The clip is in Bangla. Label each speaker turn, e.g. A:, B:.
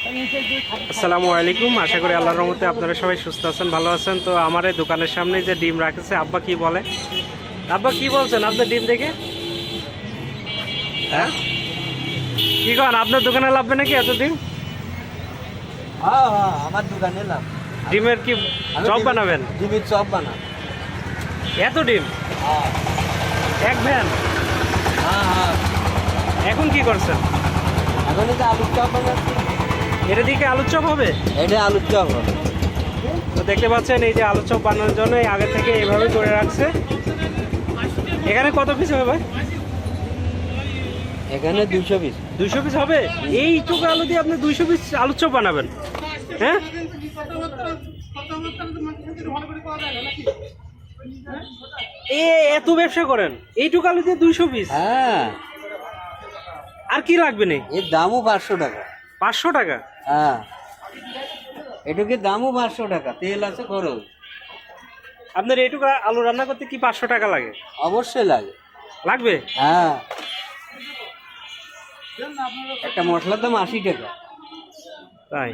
A: আসসালামু আলাইকুম। আশা করি আল্লাহর রহমতে আপনারা সবাই সুস্থ আছেন ভালো আছেন। তো আমার এই দোকানের সামনে যে ডিম রাখেছে আব্বা কি বলে? আব্বা কি বলছেন আপনার ডিম দেখে? হ্যাঁ? কি কন আপনার দোকানে লাগবে নাকি এত ডিম
B: হ্যাঁ হ্যাঁ আমার দোকানে লাভ।
A: ডিমের কি চপ বানাবেন?
B: ডিমের চপ বানা
A: এত ডিম?
B: হ্যাঁ।
A: এক ভ্যান? এখন কি করছেন?
B: এখন আলুর চপ বানাচ্ছি।
A: এটা দিকে আলুর চপ হবে?
B: এটা আলুর চপ হবে।
A: তো দেখতে পাচ্ছেন এই যে আলুর চপ বানানোর জন্য এই আগে থেকে এইভাবে করে রাখছে। এখানে কত পিস হবে ভাই?
B: এখানে দুশো পিস
A: দুইশো পিস হবে? এইটুকু আলু দিয়ে আপনি দুইশো পিস আলুর চপ বানাবেন। হ্যাঁ? এ এত ব্যবসা করেন? এইটুকু আলু দিয়ে দুইশো পিস
B: হ্যাঁ।
A: আর কি লাগবে নেই
B: এর দামও পাঁচশো টাকা।
A: পাঁচশো টাকা?
B: হ্যাঁ। এটুকে দামও পাঁচশো টাকা তেল আছে খরচ।
A: আপনার এটুকু আলু রান্না করতে কি পাঁচশো টাকা লাগে?
B: অবশ্যই লাগে।
A: লাগবে?
B: হ্যাঁ। একটা মশলার দাম আশি টাকা।
A: তাই?